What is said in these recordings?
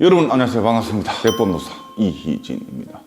여러분 안녕하세요. 반갑습니다. 대법노사 이희진입니다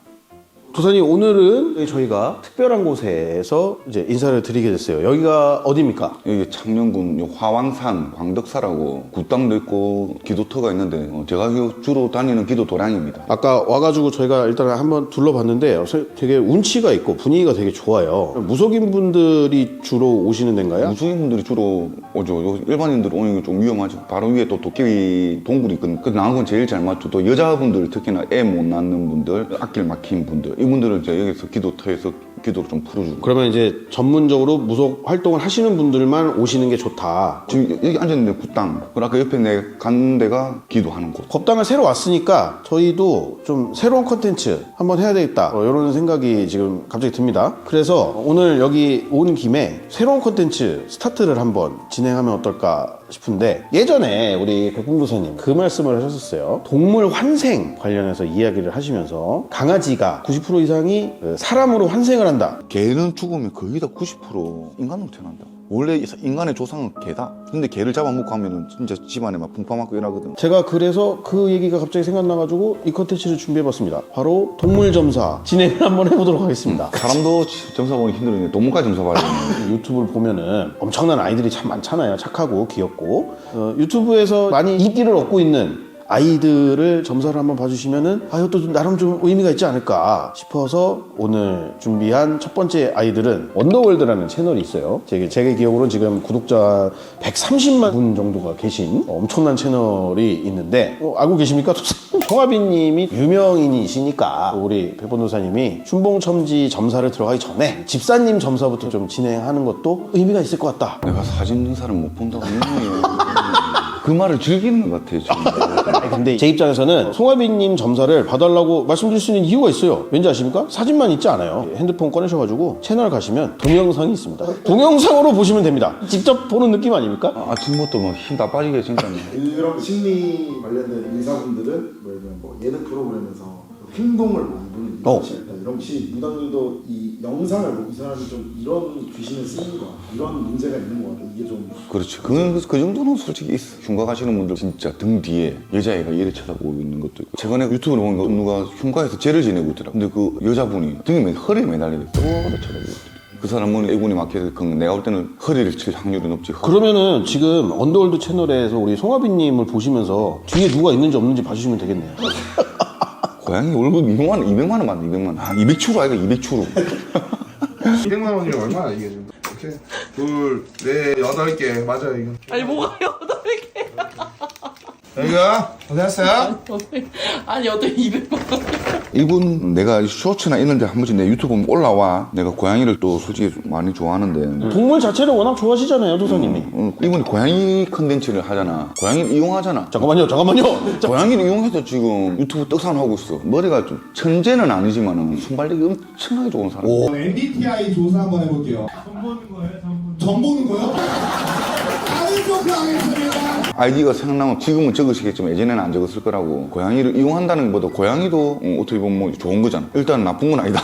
도사님 오늘은 저희가 특별한 곳에서 이제 인사를 드리게 됐어요. 여기가 어디입니까? 여기 창녕군 요 화왕산 광덕사라고 굿당도 있고 기도터가 있는데 어, 제가 요 주로 다니는 기도 도량입니다 아까 와가지고 저희가 일단 한번 둘러봤는데 되게 운치가 있고 분위기가 되게 좋아요. 무속인 분들이 주로 오시는 데인가요? 무속인분들이 주로 오죠 요 일반인들 오는 게 좀 위험하죠 바로 위에 또 도깨비 동굴이 있거든요 그 나은 건 제일 잘 맞죠 또 여자분들 특히나 애 못 낳는 분들 앞길 막힌 분들 이분들은 이제 여기서 기도터에서 기도를 좀 풀어주고. 그러면 이제 전문적으로 무속 활동을 하시는 분들만 오시는 게 좋다. 지금 여기 앉았는데 굿당. 그리고 아까 옆에 내 간 데가 기도하는 곳. 법당을 새로 왔으니까 저희도 좀 새로운 컨텐츠 한번 해야 되겠다. 어, 이런 생각이 지금 갑자기 듭니다. 그래서 오늘 여기 온 김에 새로운 컨텐츠 스타트를 한번 진행하면 어떨까 싶은데 예전에 우리 백봉도사님 그 말씀을 하셨었어요. 동물 환생 관련해서 이야기를 하시면서 강아지가 90% 이상이 그 사람으로 환생을 한다 개는 죽으면 거의 다 90% 인간으로 태어난다. 원래 이- 인간의 조상은 개다. 근데 개를 잡아먹고 하면은 진짜 집안에 막 풍파 맞고 이러거든. 제가 그래서 그 얘기가 갑자기 생각나가지고 이 컨텐츠를 준비해봤습니다 바로 동물 점사 진행을 한번 해보도록 하겠습니다 사람도 지- 점사 보기 힘들었는데 동물까지 점사 봐야 되는 유튜브를 보면은 엄청난 아이들이 참 많잖아요. 착하고 귀엽고 어, 유튜브에서 많이 인기를 얻고 있는 아이들을 점사를 한번 봐주시면은 아 이것도 좀 나름 좀 의미가 있지 않을까 싶어서 오늘 준비한 첫 번째 아이들은 원더월드라는 채널이 있어요. 제, 제 기억으로는 지금 구독자 130만 분 정도가 계신 엄청난 채널이 있는데 어, 알고 계십니까? 송하빈님이 유명인이시니까 우리 백본도사님이 춘봉첨지 점사를 들어가기 전에 집사님 점사부터 좀 진행하는 것도 의미가 있을 것 같다. 내가 사진 등사를 못 본다고 유명해요. 그 말을 즐기는 것 같아 지금. 근데 제 입장에서는 송하빈님 점사를 봐달라고 말씀드릴 수 있는 이유가 있어요. 왠지 아십니까? 사진만 있지 않아요. 핸드폰 꺼내셔가지고 채널 가시면 동영상이 있습니다. 동영상으로 보시면 됩니다. 직접 보는 느낌 아닙니까? 아, 아침부터 막힘다 빠지게 진짜. 이런 심리 관련된 의사분들은 뭐 예를 들면 뭐 예능 프로그램에서 행동을 보는 분이 어. 이런 혹시 무당들도 이 영상을 보고 이 사람이 좀 이런 귀신을 쓰는 거 이런 문제가 있는 거 같아. 이게 좀 그렇지. 그, 그 정도는 솔직히 있어. 흉가 가시는 분들 진짜 등 뒤에 여자애가 얘를 쳐다보고 있는 것도 있고. 최근에 유튜브를 보니까 누가 흉가에서 죄를 지내고 있더라고. 근데 그 여자분이 등에 매, 허리에 매달려 있어. 쳐다보고 있더라고. 그 사람은 애군이 막혀서 그 내가 볼 때는 허리를 칠 확률이 높지. 허리. 그러면은 지금 언더월드 채널에서 우리 송하빈님을 보시면서 뒤에 누가 있는지 없는지 봐주시면 되겠네요. 고양이 월급 200만 원, 200만 원 받네, 200만 원. 아, 200추로 아이가 200추로. 200만 원이면 얼마나 이게 지금? 이렇게 둘, 넷, 여덟 개 맞아요 이거. 아니 뭐가 여덟 개? 여기가 고생했어요. 아니 여덟 200만 원. 이분 내가 쇼츠나 이런 데 한 번씩 내 유튜브 보면 올라와. 내가 고양이를 또 솔직히 많이 좋아하는데. 동물 자체를 워낙 좋아하시잖아요, 도사님이. 어, 이분이 고양이 컨텐츠를 하잖아. 고양이를 이용하잖아. 잠깐만요, 잠깐만요. 자, 고양이를 이용해서 지금 유튜브 떡상하고 있어. 머리가 좀 천재는 아니지만 순발력이 엄청나게 좋은 사람. MBTI 조사 한번 해볼게요. 정 보는 거예요? 정 보는 거요? 다른 조사 하겠습니다. 아이디가 생각나면 지금은 적으시겠지만 예전에는 안 적었을 거라고. 고양이를 이용한다는 것보다 고양이도 어, 어떻게 보면 뭐 좋은 거잖아. 일단 나쁜 건 아니다.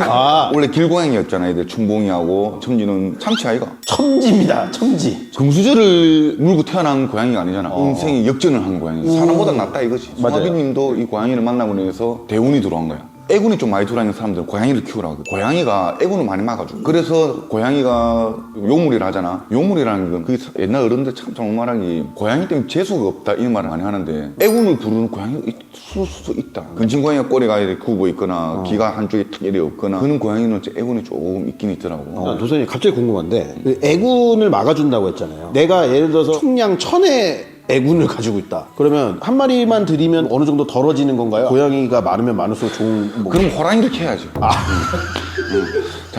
아. 원래 길고양이였잖아. 애들 춘봉이하고 첨지는 참치 아이가. 첨지입니다, 첨지. 금수저를 물고 태어난 고양이가 아니잖아. 인생이 역전을 한 고양이. 사람보다 낫다 이거지. 맞아요. 소아비님도 이 고양이를 만나고 나서 대운이 들어간 거야. 애군이 좀 많이 들어있는 사람들은 고양이를 키우라고. 고양이가 애군을 많이 막아줘. 그래서 고양이가 요물이라 하잖아. 요물이라는 건 그게 옛날 어른들 참 정말하기 고양이 때문에 재수가 없다 이런 말을 많이 하는데 애군을 부르는 고양이가 있을 수도 있다. 근친 고양이가 꼬리가 이렇게 굽어 있거나 귀가 한쪽에 특별히 없거나 그런 고양이는 애군이 조금 있긴 있더라고. 어, 도사님 갑자기 궁금한데 그 애군을 막아준다고 했잖아요. 내가 예를 들어서 총량 천의 애군을 가지고 있다. 그러면 한 마리만 들이면 어느 정도 덜어지는 건가요? 고양이가 많으면 많을수록 좋은 뭐 그럼 호랑이를 키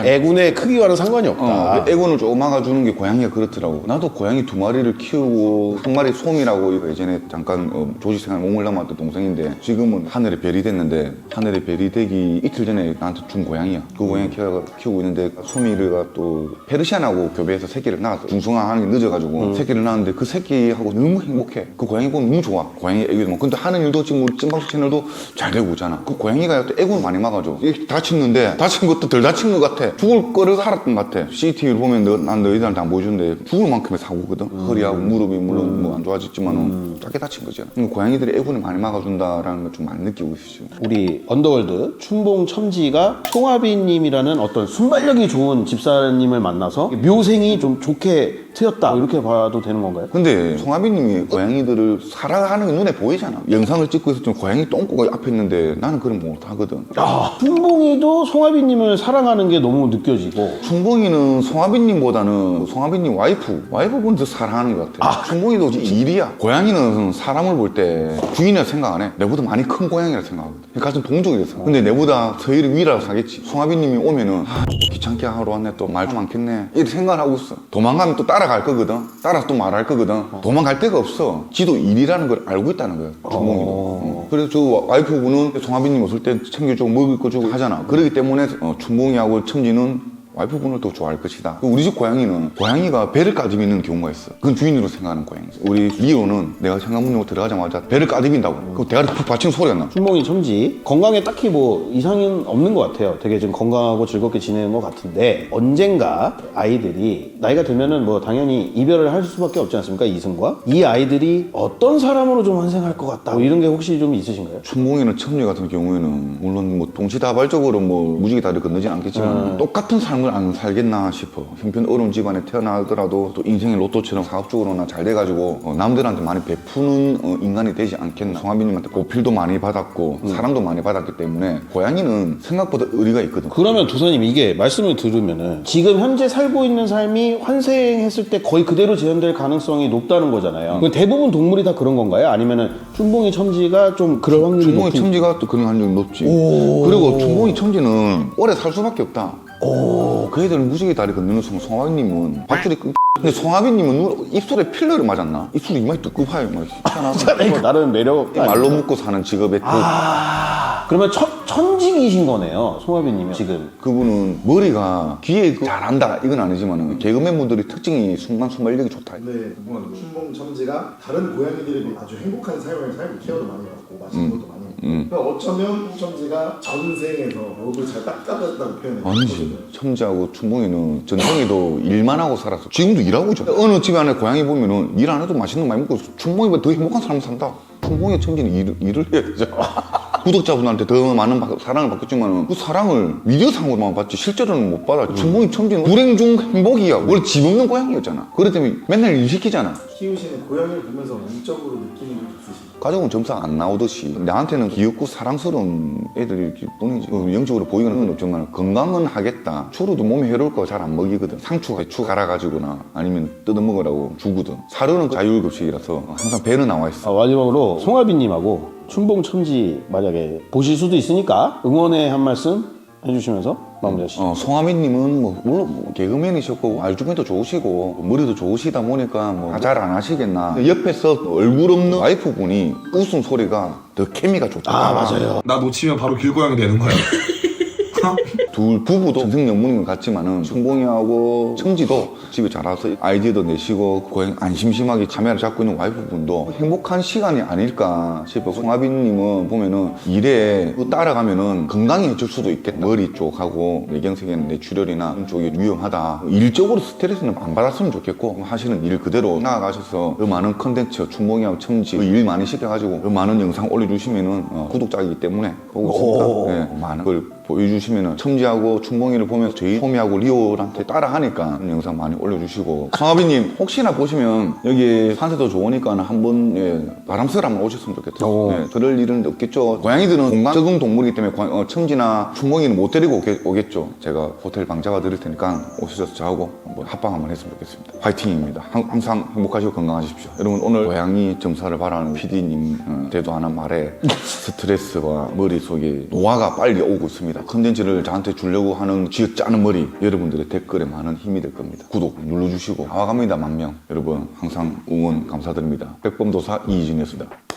애군의 크기와는 상관이 없다. 어, 애군을 조금 막아주는 게 고양이가 그렇더라고. 나도 고양이 두 마리를 키우고 한 마리 솜이라고 이거 예전에 잠깐 어, 조직생활 몸을 남았던 동생인데 지금은 하늘에 별이 됐는데 하늘에 별이 되기 이틀 전에 나한테 준 고양이야. 그 고양이 키워, 키우고 있는데 솜이가 또 페르시안하고 교배해서 새끼를 낳았어. 중성화하는 게 늦어가지고 새끼를 낳았는데 그 새끼하고 너무 행복해. 그 고양이 보면 너무 좋아. 고양이 애기도 막. 근데 하는 일도 지금 우리 찐방수 채널도 잘 되고 있잖아. 그 고양이가 또 애군을 많이 막아줘. 이렇게 다쳤는데 다친 것도 덜 다친 것 같아. 같아. 죽을 거를 살았던 것 같아. CCTV를 보면 너, 난 너희들한테 안 보여주는데 죽을 만큼의 사고거든. 허리하고 무릎이 물론 뭐 안 좋아졌지만 은 작게 다친 거잖아. 그러니까 고양이들이 애군을 많이 막아준다라는 걸 좀 많이 느끼고 있어. 우리 언더월드 춘봉 첨지가 송하빈님이라는 어떤 순발력이 좋은 집사님을 만나서 묘생이 좀 좋게 트였다 이렇게 봐도 되는 건가요? 근데 송하빈님이 고양이들을 사랑하는 게 눈에 보이잖아. 영상을 찍고 때 고양이 똥꼬가 앞에 있는데 나는 그런 거 못하거든. 아, 춘봉이도 송하빈님을 사랑하는 게 너무 느껴지고 충봉이는 송하빈님보다는 송하빈님 와이프, 와이프분 더 사랑하는 것 같아. 충봉이도 일이야. 고양이는 사람을 볼 때 주인이라 생각 안 해. 내보다 많이 큰 고양이라 생각하거든. 같은 동족이랬어. 근데 내보다 서희를 위라고 사겠지. 송하빈님이 오면은 아, 또 귀찮게 하러 왔네. 또 말 많겠네. 이렇게 생각을 하고 있어. 도망가면 또 따라 갈 거거든. 따라서 또 말할 거거든. 도망갈 데가 없어. 지도 일이라는 걸 알고 있다는 거야. 충봉이도. 어. 그래서 저 와이프분은 송하빈님 없을 때 챙겨주고 먹을 거 주고 하잖아. 그렇기 때문에 어, 충봉이하고 첨지는 와이프분을 더 좋아할 것이다. 그리고 우리 집 고양이는 고양이가 배를 있는 경우가 있어. 그건 주인으로 생각하는 고양이. 우리 리오는 내가 현관문으로 들어가자마자 배를 까집인다고. 그 대가리 푹 받치는 소리가 나. 춘봉이 첨지 건강에 딱히 뭐 이상은 없는 것 같아요. 되게 좀 건강하고 즐겁게 지내는 것 같은데 언젠가 아이들이 나이가 들면은 뭐 당연히 이별을 할 수밖에 없지 않습니까 이승과 이 아이들이 어떤 사람으로 좀 환생할 것 같다 뭐 이런 게 혹시 좀 있으신가요? 춘봉이나 첨지 같은 경우에는 물론 뭐 동시다발적으로 뭐 무지개 다리를 건너진 않겠지만 똑같은 삶을 안 살겠나 싶어. 형편 어려운 집안에 태어나더라도 또 인생의 로또처럼 사업적으로나 잘 돼가지고 어, 남들한테 많이 베푸는 어, 인간이 되지 않겠나. 송하빈님한테 보필도 많이 받았고 사랑도 많이 받았기 때문에 고양이는 생각보다 의리가 있거든. 그러면 도사님 이게 말씀을 들으면은 지금 현재 살고 있는 삶이 환생했을 때 거의 그대로 재현될 가능성이 높다는 거잖아요. 그 대부분 동물이 다 그런 건가요? 아니면은 춘봉이 첨지가 좀 그럴 확률이 춘봉이 높은 첨지가 또 그런 확률이 높지. 그리고 춘봉이 첨지는 오래 살 수밖에 없다. 그 애들은 무지개 다리 건너는 송하빈님은 밧줄이 끊. 근데 송하빈님은 눈- 입술에 필러를 맞았나? 입술이 이마에 뜨끔하요. 막 희한하다. 뭐 나름 매력 말로 먹고 사는 직업의 아 그러면 천, 천직이신 거네요 송하빈님이 지금 그분은 머리가 귀에 그 잘한다 이건 아니지만 개그맨 분들이 특징이 순간 순발력이 좋다. 근데 춘봉 첨지가 다른 고양이들이 비해 아주 행복한 삶을 살고 케어도 많이 받고 맛있는 것도 많이 먹고 그러니까 어쩌면 첨지가 전생에서 목을 잘 닦아줬다고 표현해요 아니지. 첨지하고 춘봉이는 전생에도 일만 하고 살았어. 지금도 일하고 있잖아. 어느 집에 안에 고양이 보면은 일 안 해도 맛있는 거 많이 먹고 춘봉이보다 더 행복한 사람 산다. 춘봉이 첨지는 일, 일을 해야 되잖아. 구독자분한테 더 많은 바- 사랑을 받겠지만 그 사랑을 미디어상으로만 받지 실제로는 못 받아. 춘봉이 첨지는 불행 중 행복이야. 원래 집 없는 고양이였잖아. 그렇기 때문에 맨날 일 시키잖아. 키우시는 고양이를 보면서 이적으로 느끼는 게 있으신가요? 가족은 점수 안 나오듯이 나한테는 귀엽고 사랑스러운 애들이 뿐이지 어, 영적으로 보이는 건 없지만 건강은 하겠다 추루도 몸에 해로울 거 잘 안 먹이거든 상추 배추 갈아가지고나 아니면 뜯어 먹으라고 주거든 사료는 자율급식이라서 항상 배는 나와 있어 아, 마지막으로 송하빈님하고 춘봉 첨지 만약에 보실 수도 있으니까 응원의 한 말씀 해주시면서 마무리하시죠. 어, 송하민님은 뭐 물론 뭐 개그맨이셨고 알주변도 좋으시고 머리도 좋으시다 보니까 뭐 잘 안 하시겠나. 옆에서 얼굴 없는 와이프분이 웃음 소리가 더 케미가 좋다. 아 맞아요. 나 놓치면 바로 길고양이 되는 거야. 둘 부부도 전생 연분인 것 같지만은 충봉이하고 청지도 집에 잘 와서 아이디어도 내시고 고양 안 심심하게 카메라 잡고 있는 와이프분도 행복한 시간이 아닐까 싶어. 송하빈님은 보면은 일에 그 따라가면은 건강해질 수도 있겠다. 머리 쪽하고 뇌경색에는 뇌출혈이나 그런 쪽이 위험하다. 일적으로 스트레스는 안 받았으면 좋겠고 하시는 일 그대로 나아가셔서 그 많은 컨텐츠 충봉이하고 청지 그 일 많이 시켜가지고 그 많은 영상 올려주시면은 어, 구독자이기 때문에 보고 있습니다 네, 많은 걸 보여주시면은 첨지하고 충봉이를 보면서 저희 소미하고 리오한테 따라하니까 그런 영상 많이 올려주시고. 성하빈님 혹시나 보시면 여기 산세도 좋으니까 한번 예, 바람 쐬러 한번 오셨으면 좋겠어요 오. 예, 그럴 일은 없겠죠. 고양이들은 공간 적응 동물이기 때문에 고- 어, 첨지나 충봉이는 못 데리고 오겠, 죠. 제가 호텔 방 잡아 드릴 테니까 오셔서 저하고 한번 합방 한번 했으면 좋겠습니다. 화이팅입니다. 항- 항상 행복하시고 건강하십시오. 여러분 오늘 고양이 점사를 바라는 PD님 어, 대도 하는 말에 스트레스와 머릿속에 노화가 빨리 오고 있습니다 컨텐츠를 저한테 주려고 하는 쥐어 짜는 머리 여러분들의 댓글에 많은 힘이 될 겁니다. 구독 눌러주시고. 나와갑니다 만명. 여러분 항상 응원 감사드립니다. 백범도사 이희진이었습니다